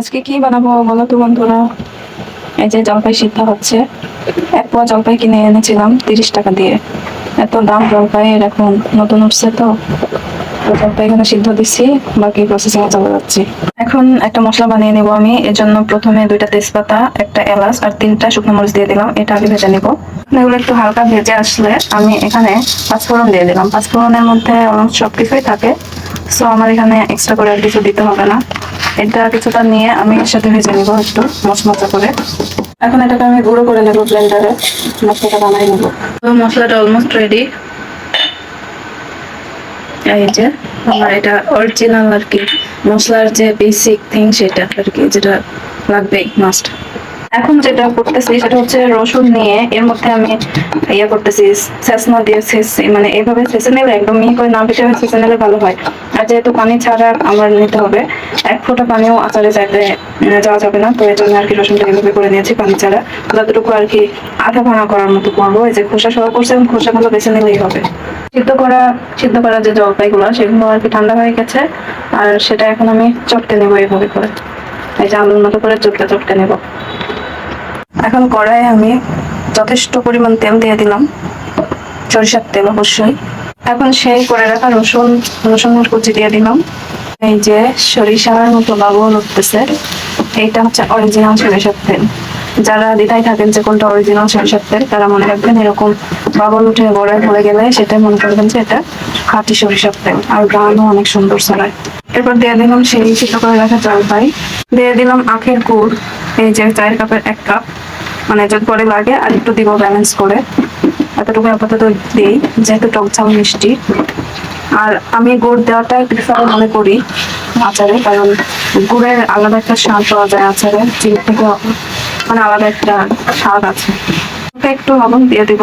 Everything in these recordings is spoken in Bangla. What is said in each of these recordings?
আজকে কি বানাবো বলো তো বন্ধুরা? এই যে জলপাই সিদ্ধ হচ্ছে। এক পোয়া জলপাই কিনে এনেছিলাম তিরিশ টাকা দিয়ে। এত দাম জলপাইয়ের এখন, নতুন উঠছে তো। তো জলপাই এখানে সিদ্ধ দিচ্ছি, বাকি প্রসেসিং চলে যাচ্ছি। এখন একটা মশলা বানিয়ে নিব আমি। এর জন্য প্রথমে দুইটা তেজপাতা, একটা এলাচ আর তিনটা শুকনো মরিচ দিয়ে দিলাম। এটা আগে ভেজে নিব। এগুলো একটু হালকা ভেজে আসলে আমি এখানে পাঁচফোড়ন দিয়ে দিলাম। পাঁচফোড়নের মধ্যে অলমোস্ট সব কিছুই থাকে। সো আমার এখানে এক্সট্রা করে আর কিছু দিতে হবে না। এটা কিছুটা নিয়ে আমি এর সাথে ভেজে নেব একটু মশমচা করে। এখন এটাকে আমি গুঁড়ো করে নেব ব্লেন্ডারে মশলাটা বানাই নেব। মশলাটা অলমোস্ট রেডি এই যে, আমার এটা অরিজিনাল আর কি। মশলার যে বেসিক থিং সেটা আর কি, যেটা লাগবেই মাস্ট এখন যেটা করতেছি সেটা হচ্ছে রসুন নিয়ে এর মধ্যে আমি ইয়ে করতেছি, সেসনা দিয়ে মানে এইভাবে ছেঁচে নিলে একদম মিহি করে না বেশি ছেঁচে নিলে ভালো হয়। আর যেহেতু পানি ছাড়া আমার নিতে হবে, এক ফোঁটা পানিও আচারে যাইতে যাওয়া যাবে না, তো এই জন্য আর কি রসুনটা এইভাবে করে নিয়েছি পানি ছাড়া। যতটুকু আর কি আধা ভাঙা করার মতো করব, এই যে খোসা সহ করছে এবং খোসাগুলো বেছে নিলেই হবে। সিদ্ধ করা সিদ্ধ করা যে জলপাইগুলো, সেগুলো আর কি ঠান্ডা হয়ে গেছে, আর সেটা এখন আমি চটকে নেব এইভাবে করে। এই যে আলুর মতো করে চটকে চটকে নেব। এখন কড়াই আমি যথেষ্ট পরিমাণ তেল দিয়ে দিলাম। সরিষার তেল অবশ্যই। এখন সেই করে রাখা রসুন রসুনের কুচি দিয়ে দিলাম। এই যে সরিষার মতো বাবুল উঠতেছে, এইটা হচ্ছে অরিজিনাল সরিষার তেল। যারা দ্বিধায় থাকেন যে কোনটা অরিজিনাল সরিষার তেল, তারা মনে রাখবেন এরকম বাবল উঠে গড়ায় পড়ে গেলে সেটা মনে করবেন যে এটা খাঁটি সরিষার তেল। আর গ্রানও অনেক সুন্দর ছড়ায়। এরপর দিয়ে দিলাম সেই সিদ্ধ করে রাখা জলপাই দিয়ে দিলাম আখের গুড়, এই যে চায়ের কাপের এক কাপ। মানে পরে লাগে আর একটু দিব ব্যালেন্স করে। এতটুকু আপাতত দিই, যেহেতু টক ঝাল মিষ্টি। আর আমি গুড় দেওয়াটাই প্রিফার মনে করি আচারে, কারণ গুড়ের আলাদা একটা স্বাদ পাওয়া যায় আচারে, চিনি থেকে মানে আলাদা একটা স্বাদ আছে। একটু লবণ দিয়ে দিব,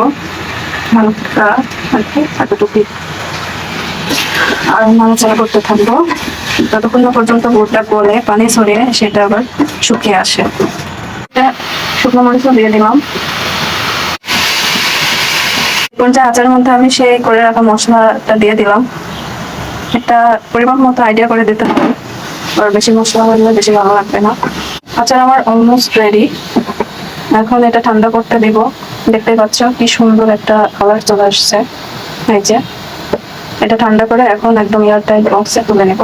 হালকা আর কি এতটুকু আর নাড়াচাড়া করতে থাকব। ততক্ষণ পর্যন্ত গুড়টা গলে, পানি ছড়িয়ে সেটা আবার শুকিয়ে আসে। শুকনো মরিচও দিয়ে দিলাম। পর্যায়ে আচারের মধ্যে আমি সেই করে রাখা মশলাটা দিয়ে দিলাম। একটা পরিমাণ মতো আইডিয়া করে দিতে হবে। আর বেশি মশলা হলে বেশি ভালো লাগবে না। আচার আমার অলমোস্ট রেডি এখন এটা ঠান্ডা করতে দিব। দেখতে পাচ্ছ কি সুন্দর একটা কালার চলে আসছে। এই যে, এটা ঠান্ডা করে এখন একদম এয়ার টাইট বক্সে তুলে নেব।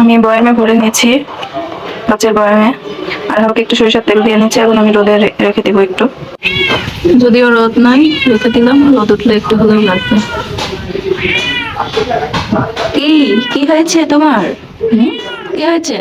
আমি বয়ামে ভরে নিয়েছি। কাচের বয়ামে আর হালকা একটু সরিষার তেল দিয়ে নিচ্ছি এখন আমি রোদে রেখে দিব একটু। যদিও রোদ নাই, রেখে দিলাম, রোদ উঠলে একটু হলেও লাগবে। কি? কি হয়েছে তোমার? কি হয়েছে?